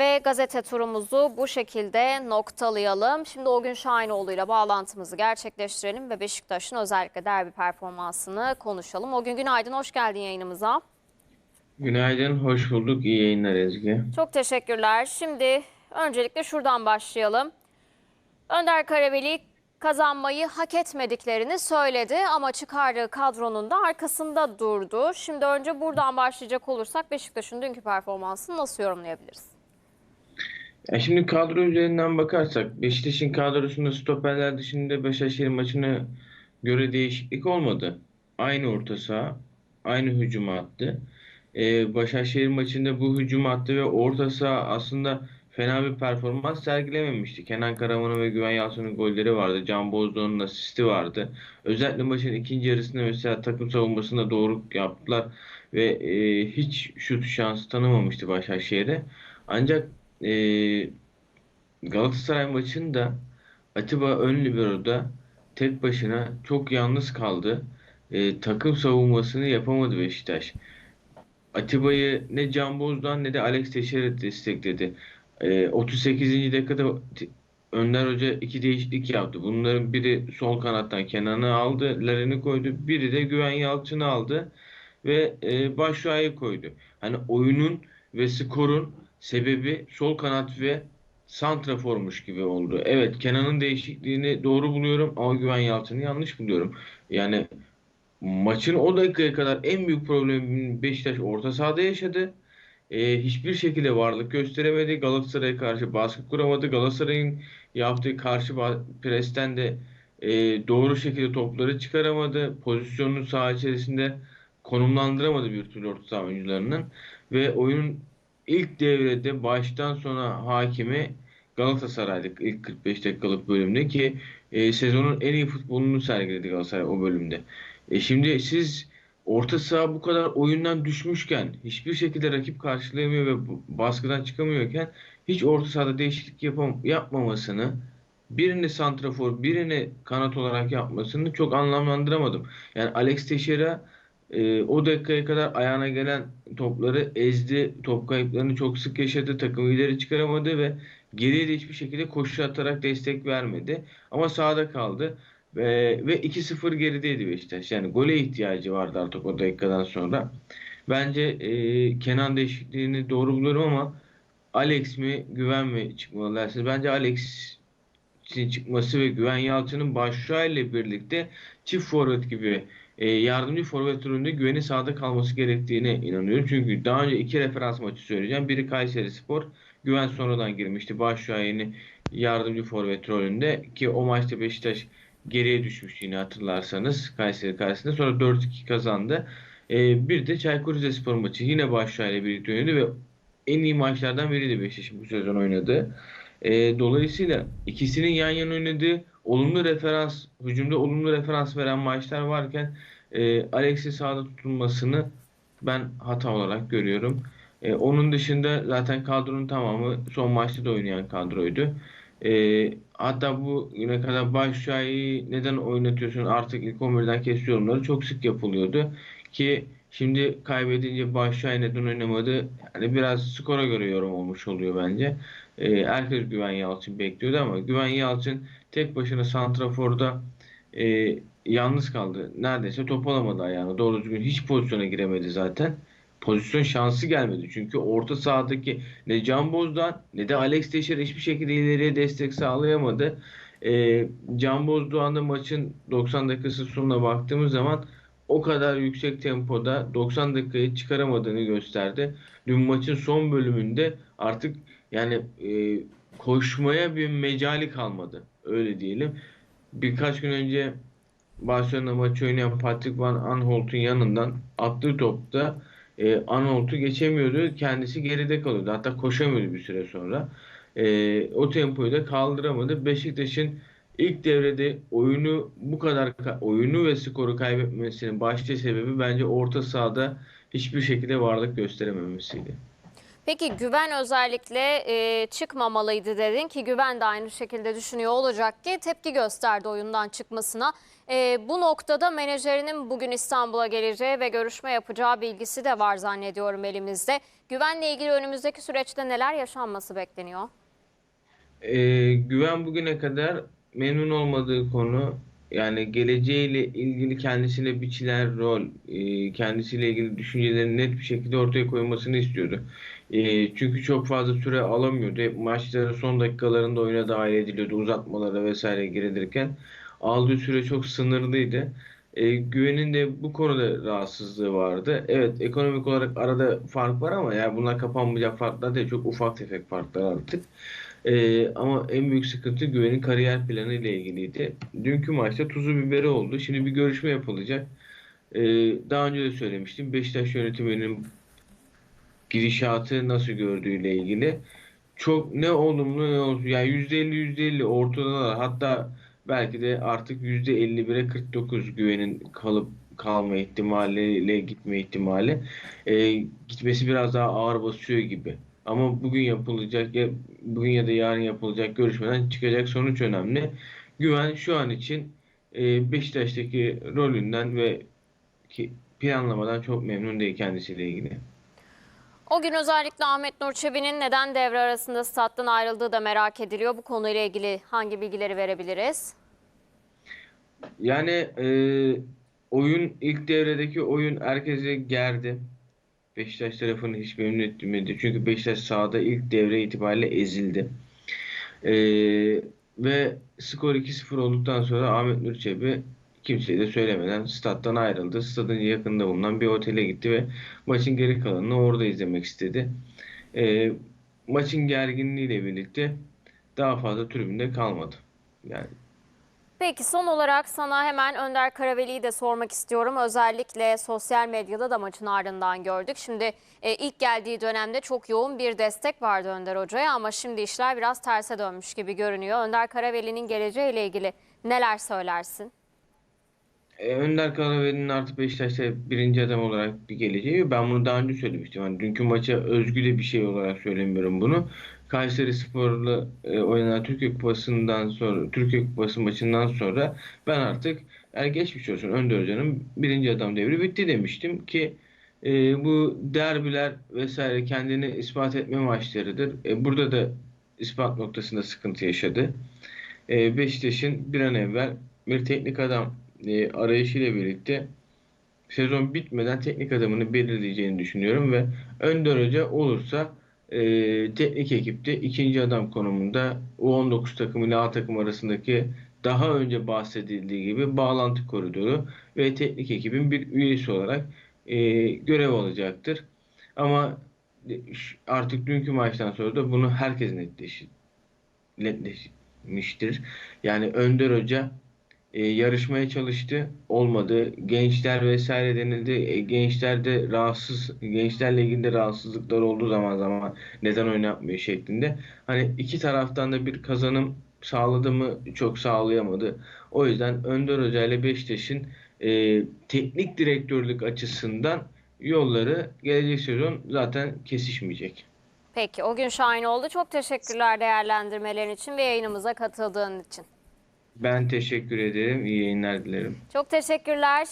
Ve gazete turumuzu bu şekilde noktalayalım. Şimdi o gün Şahinoğlu ile bağlantımızı gerçekleştirelim ve Beşiktaş'ın özellikle derbi performansını konuşalım. O gün günaydın, hoş geldin yayınımıza. Günaydın, hoş bulduk. İyi yayınlar Ezgi. Çok teşekkürler. Şimdi öncelikle şuradan başlayalım. Önder Karaveli kazanmayı hak etmediklerini söyledi ama çıkardığı kadronun da arkasında durdu. Şimdi önce buradan başlayacak olursak Beşiktaş'ın dünkü performansını nasıl yorumlayabiliriz? Ya şimdi kadro üzerinden bakarsak Beşiktaş'ın kadrosunda stoperler dışında Başakşehir maçına göre değişiklik olmadı. Aynı orta saha, aynı hücum attı. Ee, Başakşehir maçında bu hücum attı ve orta saha aslında fena bir performans sergilememişti. Kenan Karaman'ın ve Güven Yalçın'ın golleri vardı. Can Bozdoğan'ın asisti vardı. Özellikle maçın ikinci yarısında mesela takım savunmasında doğru yaptılar ve e, hiç şut şansı tanımamıştı Başakşehir'e. Ancak e, Galatasaray maçında Atiba ön libero'da tek başına çok yalnız kaldı. E, takım savunmasını yapamadı Beşiktaş. Atiba'yı ne Can Bozdoğan ne de Alex Teixeira destekledi. E, 38. dakikada Önder Hoca iki değişiklik yaptı. Bunların biri sol kanattan Kenan'ı aldı, Larin'i koydu. Biri de Güven Yalçın'ı aldı ve e, Başşuay'ı koydu. Hani oyunun ve skorun sebebi sol kanat ve santraformuş gibi oldu. Evet Kenan'ın değişikliğini doğru buluyorum ama Güven Yalçın'ı yanlış buluyorum. Yani maçın o dakikaya kadar en büyük problemi Beşiktaş orta sahada yaşadı. Ee, hiçbir şekilde varlık gösteremedi. Galatasaray'a karşı baskı kuramadı. Galatasaray'ın yaptığı karşı presten de e, doğru şekilde topları çıkaramadı. Pozisyonunu saha içerisinde konumlandıramadı bir türlü orta saha oyuncularının. Ve oyunun ilk devrede baştan sona hakimi Galatasaray'dı ilk 45 dakikalık bölümde ki e, sezonun en iyi futbolunu sergiledi Galatasaray o bölümde. E şimdi siz orta saha bu kadar oyundan düşmüşken hiçbir şekilde rakip karşılayamıyor ve baskıdan çıkamıyorken hiç orta sahada değişiklik yapam yapmamasını birini santrafor birini kanat olarak yapmasını çok anlamlandıramadım. Yani Alex Teixeira e, o dakikaya kadar ayağına gelen topları ezdi. Top kayıplarını çok sık yaşadı. Takımı ileri çıkaramadı ve geriye de hiçbir şekilde koşu atarak destek vermedi. Ama sahada kaldı. Ve, ve 2-0 gerideydi Beşiktaş. Yani gole ihtiyacı vardı artık o dakikadan sonra. Bence e, Kenan değişikliğini doğru buluyorum ama Alex mi Güven mi çıkmalı dersiniz? Bence Alex'in çıkması ve Güven Yalçın'ın başrol birlikte çift forvet gibi e, yardımcı forvet rolünde Güven'in sahada kalması gerektiğine inanıyorum. Çünkü daha önce iki referans maçı söyleyeceğim. Biri Kayseri Spor. Güven sonradan girmişti. Başşuayeni yardımcı forvet rolünde ki o maçta Beşiktaş geriye düşmüştü yine hatırlarsanız Kayseri karşısında. Sonra 4-2 kazandı. E, bir de Çaykur Rizespor maçı yine Başşuay'la birlikte oynadı ve en iyi maçlardan biriydi Beşiktaş'ın bu sezon oynadığı. E, dolayısıyla ikisinin yan yana oynadığı olumlu referans, hücumda olumlu referans veren maçlar varken e, Alex'in sahada tutulmasını ben hata olarak görüyorum. E, onun dışında zaten kadronun tamamı son maçta da oynayan kadroydu. E, hatta bu güne kadar Başşuay'ı neden oynatıyorsun artık ilk 11'den kes çok sık yapılıyordu. Ki şimdi kaybedince Başşuay neden oynamadı? Yani biraz skora göre yorum olmuş oluyor bence. E, herkes Güven Yalçın bekliyordu ama Güven Yalçın tek başına santraforda e, yalnız kaldı. Neredeyse top alamadı ayağına. Doğru düzgün hiç pozisyona giremedi zaten. Pozisyon şansı gelmedi. Çünkü orta sahadaki ne Can Bozdoğan ne de Alex Teixeira hiçbir şekilde ileriye destek sağlayamadı. E, Can Bozdoğan da maçın 90 dakikası sonuna baktığımız zaman o kadar yüksek tempoda 90 dakikayı çıkaramadığını gösterdi. Dün maçın son bölümünde artık yani e, koşmaya bir mecali kalmadı. Öyle diyelim. Birkaç gün önce Barcelona maçı oynayan Patrick Van Aanholt'un yanından attığı topta e, Aanholt'u geçemiyordu. Kendisi geride kalıyordu. Hatta koşamıyordu bir süre sonra. E, o tempoyu da kaldıramadı. Beşiktaş'ın ilk devrede oyunu bu kadar ka- oyunu ve skoru kaybetmesinin başlıca sebebi bence orta sahada hiçbir şekilde varlık gösterememesiydi. Peki Güven özellikle e, çıkmamalıydı dedin ki Güven de aynı şekilde düşünüyor olacak ki tepki gösterdi oyundan çıkmasına. E, bu noktada menajerinin bugün İstanbul'a geleceği ve görüşme yapacağı bilgisi de var zannediyorum elimizde. Güvenle ilgili önümüzdeki süreçte neler yaşanması bekleniyor? Ee, Güven bugüne kadar memnun olmadığı konu yani geleceğiyle ilgili kendisine biçilen rol, e, kendisiyle ilgili düşüncelerini net bir şekilde ortaya koymasını istiyordu. E, çünkü çok fazla süre alamıyordu. Hep maçların son dakikalarında oyuna dahil ediliyordu, uzatmalara vesaire girilirken. Aldığı süre çok sınırlıydı. E, Güven'in de bu konuda rahatsızlığı vardı. Evet, ekonomik olarak arada fark var ama yani bunlar kapanmayacak farklar değil, çok ufak tefek farklar artık. Ee, ama en büyük sıkıntı Güven'in kariyer planı ile ilgiliydi. Dünkü maçta tuzu biberi oldu. Şimdi bir görüşme yapılacak. Ee, daha önce de söylemiştim. Beşiktaş yönetiminin gidişatı nasıl gördüğüyle ilgili. Çok ne olumlu ne olumsuz. Yani %50 %50 ortadalar. Hatta belki de artık %51'e 49 Güven'in kalıp kalma ihtimaliyle gitme ihtimali. Ee, gitmesi biraz daha ağır basıyor gibi. Ama bugün yapılacak ya bugün ya da yarın yapılacak görüşmeden çıkacak sonuç önemli. Güven şu an için e, Beşiktaş'taki rolünden ve ki planlamadan çok memnun değil kendisiyle ilgili. O gün özellikle Ahmet Nur Çebi'nin neden devre arasında stat'tan ayrıldığı da merak ediliyor. Bu konuyla ilgili hangi bilgileri verebiliriz? Yani e, oyun ilk devredeki oyun herkesi gerdi. Beşiktaş tarafını hiç memnun etmedi. Çünkü Beşiktaş sahada ilk devre itibariyle ezildi. E, ve skor 2-0 olduktan sonra Ahmet Nur Çebi kimseye de söylemeden stat'tan ayrıldı. Stadın yakında bulunan bir otele gitti ve maçın geri kalanını orada izlemek istedi. E, maçın gerginliğiyle birlikte daha fazla tribünde kalmadı. Yani Peki son olarak sana hemen Önder Karaveli'yi de sormak istiyorum. Özellikle sosyal medyada da maçın ardından gördük. Şimdi e, ilk geldiği dönemde çok yoğun bir destek vardı Önder Hoca'ya ama şimdi işler biraz terse dönmüş gibi görünüyor. Önder Karaveli'nin geleceğiyle ilgili neler söylersin? E, Önder Karaveli'nin artık Beşiktaş'ta birinci adam olarak bir geleceği. Ben bunu daha önce söylemiştim. Hani dünkü maça özgü de bir şey olarak söylemiyorum bunu. Kayseri Spor'la e, oynanan Türkiye Kupası'ndan sonra, Türkiye Kupası maçından sonra ben artık yani geçmiş olsun Önder Hoca'nın birinci adam devri bitti demiştim ki e, bu derbiler vesaire kendini ispat etme maçlarıdır. E, burada da ispat noktasında sıkıntı yaşadı. E, Beşiktaş'ın bir an evvel bir teknik adam e, arayışıyla birlikte sezon bitmeden teknik adamını belirleyeceğini düşünüyorum ve Önder Hoca olursa e, teknik ekipte ikinci adam konumunda U19 takımı ile A takım arasındaki daha önce bahsedildiği gibi bağlantı koridoru ve teknik ekibin bir üyesi olarak e, görev alacaktır. Ama artık dünkü maçtan sonra da bunu herkes netleşir, netleşmiştir. Yani Önder Hoca e, yarışmaya çalıştı. Olmadı. Gençler vesaire denildi. E, gençlerde rahatsız, gençlerle ilgili de rahatsızlıklar olduğu zaman zaman neden oynatmıyor şeklinde. Hani iki taraftan da bir kazanım sağladı mı çok sağlayamadı. O yüzden Önder Hoca ile Beşiktaş'ın e, teknik direktörlük açısından yolları gelecek sezon zaten kesişmeyecek. Peki o gün şahin oldu. Çok teşekkürler değerlendirmelerin için ve yayınımıza katıldığın için. Ben teşekkür ederim. İyi yayınlar dilerim. Çok teşekkürler.